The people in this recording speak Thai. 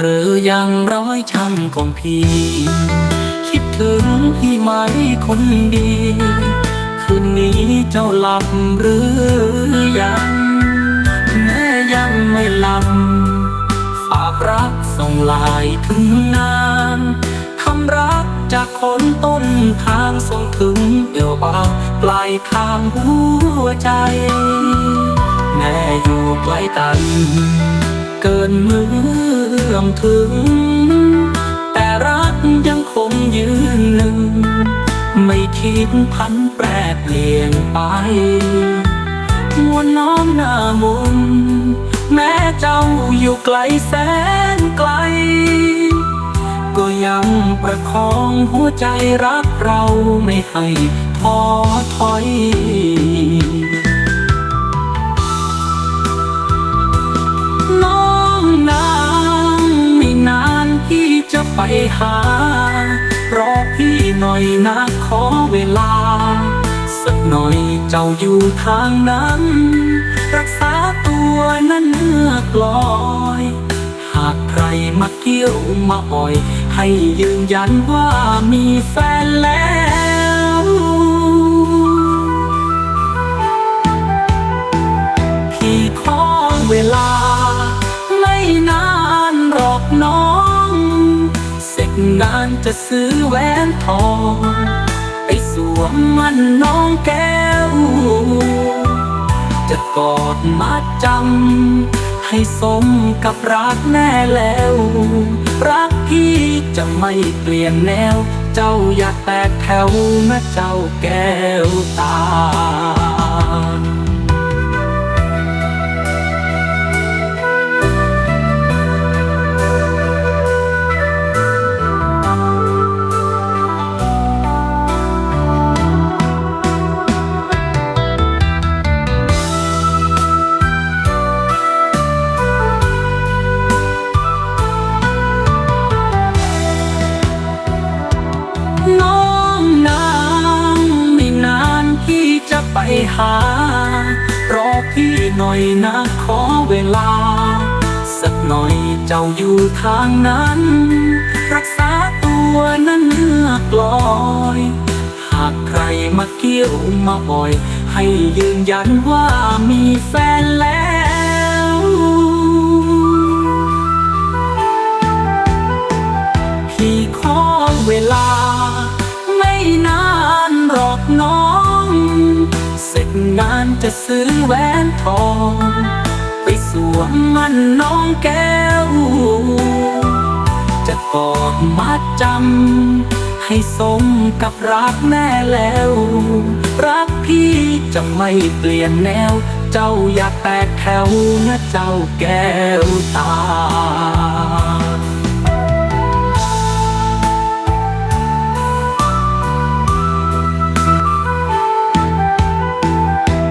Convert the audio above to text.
หรือยังร้อยช่างของพี่ คิดถึงพี่ไหมคนดี คืนนี้เจ้าหลับหรือยัง แม่ยังไม่หลับฝากรักส่งลายถึงนานคำรักจากคนต้นทางส่งถึงเดียวบางปลายทางหัวใจ แม่อยู่ไกลกัน เกินเมื่อมถึง แต่รักยังคงยืนหนึ่ง ไม่คิดพันแปรเปลี่ยนไปมวลน้อมหน้ามนแม้เจ้าอยู่ไกลแสนไกล ก็ยังประคองหัวใจรักเราไม่ให้ท้อถอย ไปหารอพี่หน่อยนะขอเวลา สักหน่อยเจ้าอยู่ทางนั้น รักษาตัวนั้นเนื้อกลอย หากใครมาเกี่ยวมาอ่อย ให้ยืนยันว่ามีแฟนแล้ว งานจะซื้อแหวนทอง ไปสวมมันน้องแก้ว จะกอดมัดจำให้สมกับรักแน่แล้ว รักพี่จะไม่เปลี่ยนแนว เจ้าอย่าแตกแถวนะเจ้าแก้วตา ไปหา รอพี่หน่อยนะขอเวลา สักหน่อยเจ้าอยู่ทางนั้น รักษาตัวนั้นเนื้อกลอย หากใครมาเกี่ยวมาอ่อย ให้ยืนยันว่ามีแฟนแล้วพี่ขอเวลา ไม่นาน งานจะซื้อแหวนทอง ไปสวมมันน้องแก้ว จะกอดมัดจำ ให้สมกับรักแน่แล้ว รักพี่จะไม่เปลี่ยนแนว เจ้าอย่าแตกแถวนะเจ้าแก้วตา